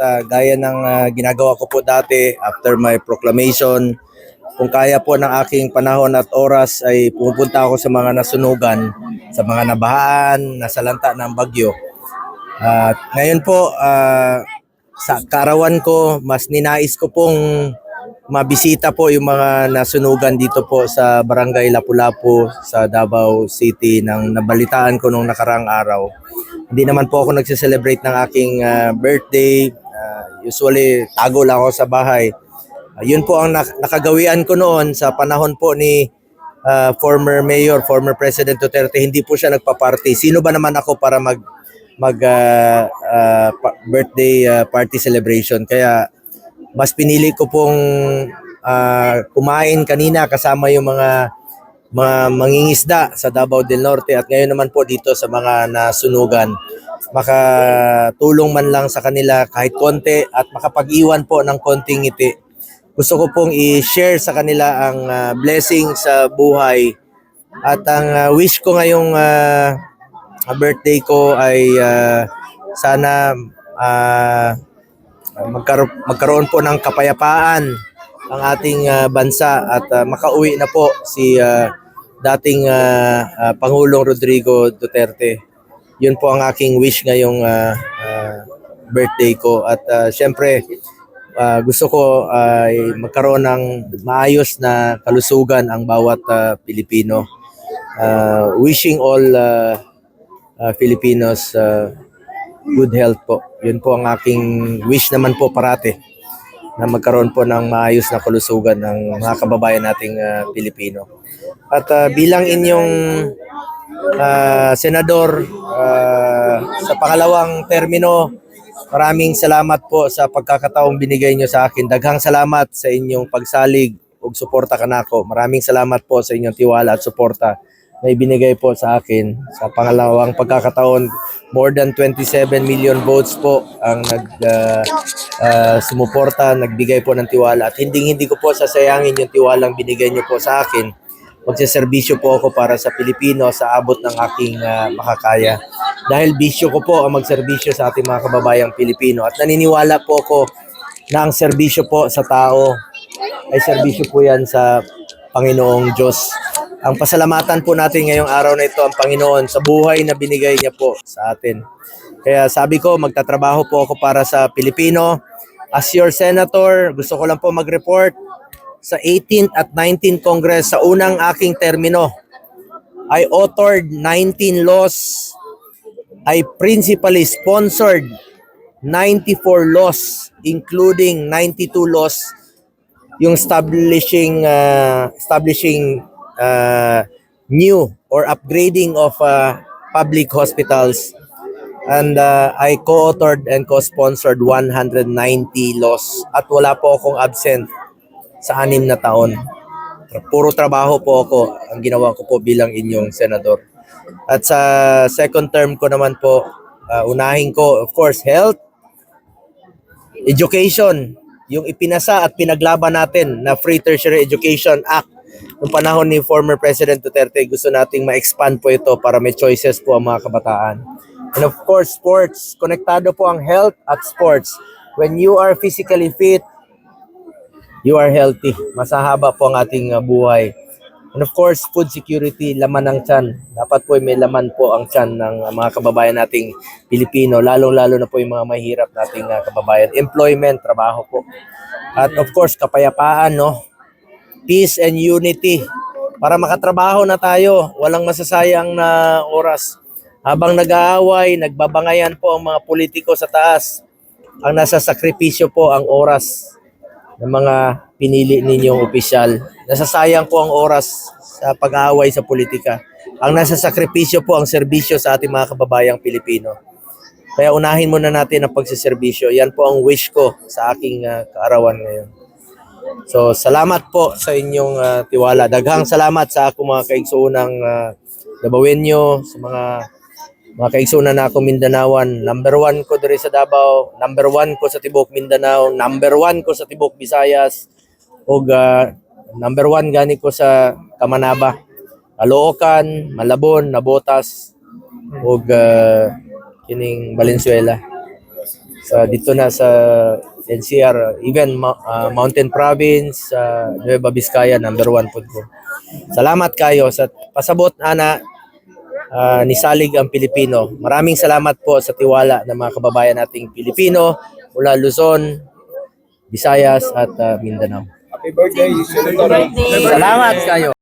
ah, gaya ng ah, ginagawa ko po dati after my proclamation. Kung kaya po ng aking panahon at oras ay pupunta ako sa mga nasunugan, sa mga nabahaan, nasalanta ng bagyo. At ngayon po, ah, sa karawan ko, mas ninais ko pong mabisita po yung mga nasunugan dito po sa Barangay Lapu-Lapu sa Davao City nang nabalitaan ko nung nakarang araw. Hindi naman po ako nagse-celebrate ng aking ah, birthday. Usually, tago lang ako sa bahay. Ah, yun po ang nak- nakagawian ko noon sa panahon po ni ah, former mayor, former President Duterte. Hindi po siya nagpa-party. Sino ba naman ako para mag mag ah, pa- birthday ah, party celebration? Kaya mas pinili ko pong ah, kumain kanina kasama yung mga mga mangingisda sa Davao del Norte at ngayon naman po dito sa mga nasunugan makatulong man lang sa kanila kahit konti at makapag-iwan po ng konting ngiti. Gusto ko pong i-share sa kanila ang ah, blessing sa buhay at ang ah, wish ko ngayong ah, birthday ko ay ah, sana ah, magkaro- magkaroon po ng kapayapaan ang ating ah, bansa at ah, makauwi na po si ah, dating ah, ah, Pangulong Rodrigo Duterte. Yun po ang aking wish ngayong ah, ah, birthday ko at ah, syempre ah, gusto ko ay magkaroon ng maayos na kalusugan ang bawat ah, Pilipino. Ah, wishing all ah, ah, Filipinos ah, good health po. Yun po ang aking wish naman po parate na magkaroon po ng maayos na kalusugan ng mga kababayan nating ah, Pilipino. At ah, bilang inyong ah, senador ah, sa pangalawang termino, maraming salamat po sa pagkakataong binigay nyo sa akin. Daghang salamat sa inyong pagsalig ug suporta kanako. Maraming salamat po sa inyong tiwala at suporta na ibinigay po sa akin sa pangalawang pagkakataon. More than 27 million votes po ang nag ah, ah, sumuporta, nagbigay po ng tiwala at hindi hindi ko po sasayangin yung tiwalang binigay niyo po sa akin. Magseserbisyo po ako para sa Pilipino sa abot ng aking ah, makakaya. Dahil bisyo ko po ang magserbisyo sa ating mga kababayang Pilipino at naniniwala po ako na ang serbisyo po sa tao ay serbisyo po yan sa Panginoong Diyos. Ang pasalamatan po natin ngayong araw na ito ang Panginoon sa buhay na binigay niya po sa atin. Kaya sabi ko, magtatrabaho po ako para sa Pilipino. As your senator, gusto ko lang po mag-report sa 18th at 19th Congress sa unang aking termino. I authored 19 laws. I principally sponsored 94 laws, including 92 laws yung establishing uh, establishing uh, new or upgrading of uh, public hospitals and uh, I co-authored and co-sponsored 190 laws at wala po akong absent sa anim na taon. Puro trabaho po ako ang ginawa ko po bilang inyong senador. At sa second term ko naman po, uh, unahin ko of course health, education, yung ipinasa at pinaglaban natin na Free Tertiary Education Act noong panahon ni former President Duterte, gusto nating ma-expand po ito para may choices po ang mga kabataan. And of course, sports. Konektado po ang health at sports. When you are physically fit, you are healthy. Masahaba po ang ating uh, buhay. And of course, food security, laman ng tiyan. Dapat po may laman po ang tiyan ng uh, mga kababayan nating Pilipino, lalong-lalo na po yung mga mahirap nating uh, kababayan. Employment, trabaho po. At of course, kapayapaan, no? Peace and unity. Para makatrabaho na tayo, walang masasayang na oras. Habang nag-aaway, nagbabangayan po ang mga politiko sa taas. Ang nasa sakripisyo po ang oras ng mga pinili ninyong opisyal. Nasasayang po ang oras sa pag-aaway sa politika. Ang nasa sakripisyo po ang serbisyo sa ating mga kababayang Pilipino. Kaya unahin muna natin ang pagsiservisyo. Yan po ang wish ko sa aking ah, kaarawan ngayon. So, salamat po sa inyong ah, tiwala. Daghang salamat sa ako mga kaigsuunang uh, Dabawenyo, sa mga mga kaigsunan na ako Mindanawan. Number one ko diri sa Davao, number one ko sa Tibok Mindanao, number one ko sa Tibok Visayas, o number one gani ko sa Kamanaba, Caloocan, Malabon, Nabotas, o kining Valenzuela. sa dito na sa NCR, even ah, Mountain Province, sa Nueva Vizcaya, number one po ko. Salamat kayo sa pasabot ana ah, ni Salig ang Pilipino. Maraming salamat po sa tiwala ng mga kababayan nating Pilipino mula Luzon, Visayas at ah, Mindanao. Happy birthday, Senator. Salamat kayo.